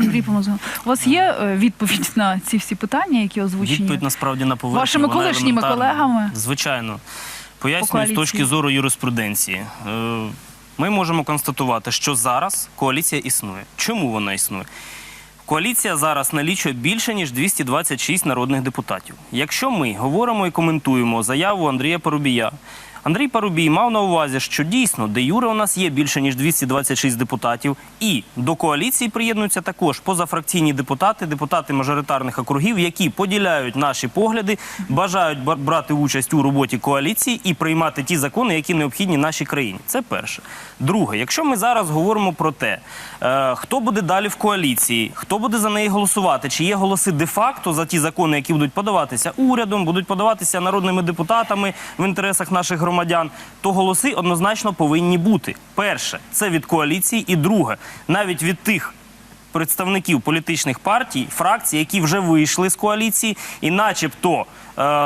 Андрій Помазов, у вас є е, відповідь на ці всі питання, які озвучені? Відповідь насправді на поверхні. Вашими вона колишніми колегами? Звичайно. По Пояснюю з точки зору юриспруденції. Е, Ми можемо констатувати, що зараз коаліція існує. Чому вона існує? Коаліція зараз налічує більше ніж 226 народних депутатів. Якщо ми говоримо і коментуємо заяву Андрія Парубія, Андрій Парубій мав на увазі, що дійсно де юре у нас є більше ніж 226 депутатів, і до коаліції приєднуються також позафракційні депутати, депутати мажоритарних округів, які поділяють наші погляди, бажають ба- брати участь у роботі коаліції і приймати ті закони, які необхідні нашій країні. Це перше. Друге, якщо ми зараз говоримо про те, е, хто буде далі в коаліції, хто буде за неї голосувати, чи є голоси де-факто за ті закони, які будуть подаватися урядом, будуть подаватися народними депутатами в інтересах наших громадян, то голоси однозначно повинні бути. Перше, це від коаліції, і друге, навіть від тих представників політичних партій, фракцій, які вже вийшли з коаліції і, начебто,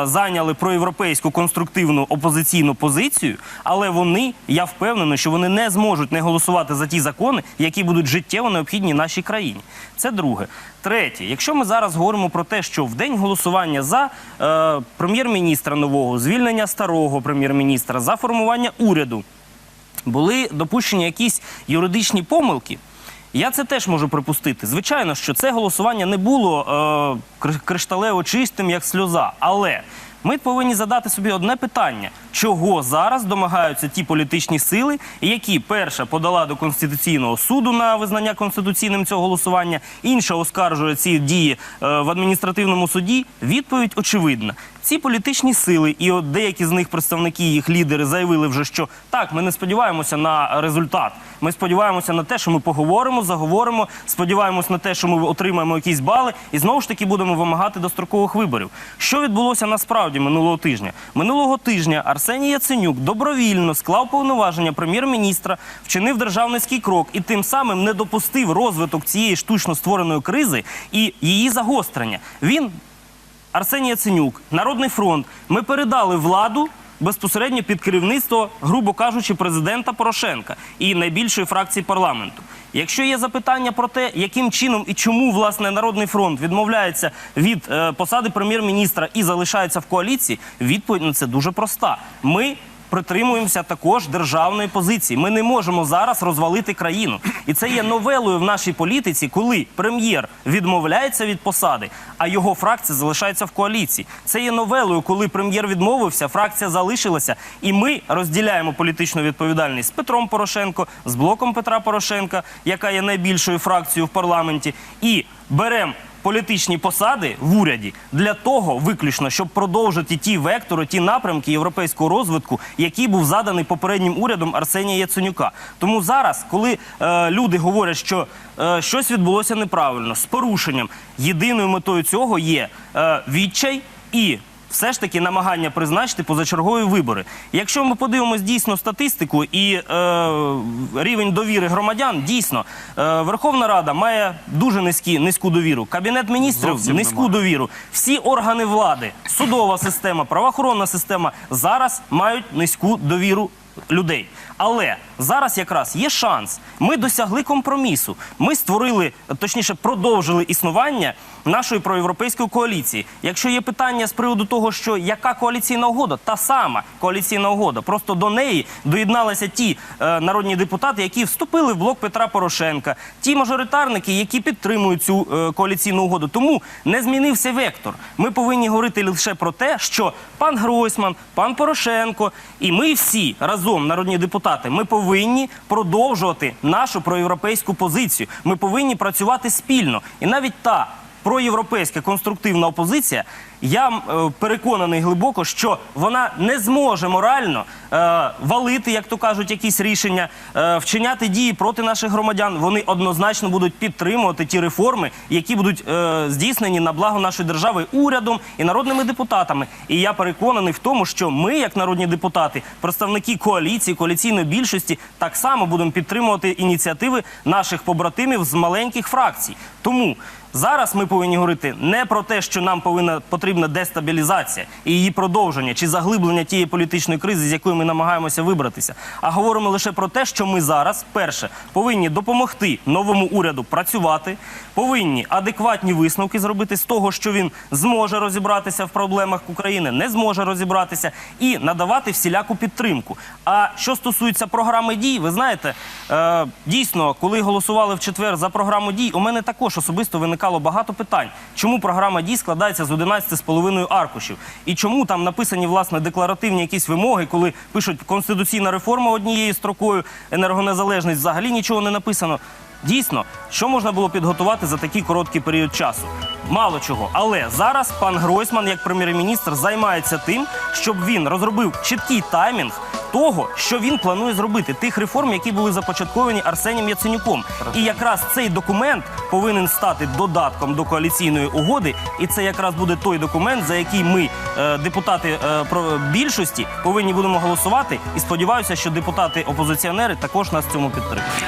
зайняли проєвропейську конструктивну опозиційну позицію, але вони, я впевнений, що вони не зможуть не голосувати за ті закони, які будуть життєво необхідні нашій країні. Це друге. Третє, якщо ми зараз говоримо про те, що в день голосування за е, прем'єр-міністра нового, звільнення старого прем'єр-міністра, за формування уряду були допущені якісь юридичні помилки. Я це теж можу припустити. Звичайно, що це голосування не було е, кришталево чистим, як сльоза. Але ми повинні задати собі одне питання: чого зараз домагаються ті політичні сили, які перша подала до конституційного суду на визнання конституційним цього голосування, інша оскаржує ці дії е, в адміністративному суді. Відповідь очевидна. Ці політичні сили, і от деякі з них представники, їх лідери, заявили вже, що так, ми не сподіваємося на результат. Ми сподіваємося на те, що ми поговоримо, заговоримо, сподіваємося на те, що ми отримаємо якісь бали, і знову ж таки будемо вимагати дострокових виборів. Що відбулося насправді минулого тижня? Минулого тижня Арсеній Яценюк добровільно склав повноваження прем'єр-міністра, вчинив державницький крок і тим самим не допустив розвиток цієї штучно створеної кризи і її загострення. Він Арсеній Яценюк, Народний фронт. Ми передали владу безпосередньо під керівництво, грубо кажучи, президента Порошенка і найбільшої фракції парламенту. Якщо є запитання про те, яким чином і чому власне Народний фронт відмовляється від е, посади прем'єр-міністра і залишається в коаліції, відповідь на це дуже проста. Ми притримуємося також державної позиції. Ми не можемо зараз розвалити країну. І це є новелою в нашій політиці, коли прем'єр відмовляється від посади, а його фракція залишається в коаліції. Це є новелою, коли прем'єр відмовився, фракція залишилася, і ми розділяємо політичну відповідальність з Петром Порошенко, з блоком Петра Порошенка, яка є найбільшою фракцією в парламенті, і беремо політичні посади в уряді для того, виключно, щоб продовжити ті вектори, ті напрямки європейського розвитку, який був заданий попереднім урядом Арсенія Яценюка. Тому зараз, коли е, люди говорять, що е, щось відбулося неправильно з порушенням, єдиною метою цього є е, відчай і. Все ж таки намагання призначити позачергові вибори. Якщо ми подивимось дійсно статистику і е, рівень довіри громадян, дійсно е, Верховна Рада має дуже низькі, низьку довіру. Кабінет міністрів Зовсім низьку немає. довіру. Всі органи влади, судова система, правоохоронна система зараз мають низьку довіру людей. Але зараз якраз є шанс. Ми досягли компромісу. Ми створили, точніше, продовжили існування нашої проєвропейської коаліції. Якщо є питання з приводу того, що яка коаліційна угода, та сама коаліційна угода. Просто до неї доєдналися ті е, народні депутати, які вступили в блок Петра Порошенка, ті мажоритарники, які підтримують цю е, коаліційну угоду. Тому не змінився вектор. Ми повинні говорити лише про те, що пан Гройсман, пан Порошенко і ми всі разом, народні депутати, ми повинні продовжувати нашу проєвропейську позицію. Ми повинні працювати спільно. І навіть та проєвропейська конструктивна опозиція, я е, переконаний глибоко, що вона не зможе морально е, валити, як то кажуть, якісь рішення, е, вчиняти дії проти наших громадян. Вони однозначно будуть підтримувати ті реформи, які будуть е, здійснені на благо нашої держави урядом і народними депутатами. І я переконаний в тому, що ми, як народні депутати, представники коаліції, коаліційної більшості, так само будемо підтримувати ініціативи наших побратимів з маленьких фракцій. Тому зараз ми повинні говорити не про те, що нам повинна потрібна дестабілізація і її продовження чи заглиблення тієї політичної кризи, з якої ми намагаємося вибратися. А говоримо лише про те, що ми зараз перше повинні допомогти новому уряду працювати, повинні адекватні висновки зробити з того, що він зможе розібратися в проблемах України, не зможе розібратися і надавати всіляку підтримку. А що стосується програми дій, ви знаєте, е, дійсно, коли голосували в четвер за програму дій, у мене також особисто виникало багато питань. Чому програма дій складається з 11,5 аркушів? І чому там написані власне декларативні якісь вимоги, коли пишуть конституційна реформа однією строкою, енергонезалежність взагалі нічого не написано. Дійсно, що можна було підготувати за такий короткий період часу? Мало чого. Але зараз пан Гройсман, як прем'єр-міністр, займається тим, щоб він розробив чіткий таймінг того, що він планує зробити, тих реформ, які були започатковані Арсенієм Яценюком. І якраз цей документ повинен стати додатком до коаліційної угоди. І це якраз буде той документ, за який ми, е, депутати е, про більшості, повинні будемо голосувати. І сподіваюся, що депутати опозиціонери також нас в цьому підтримують.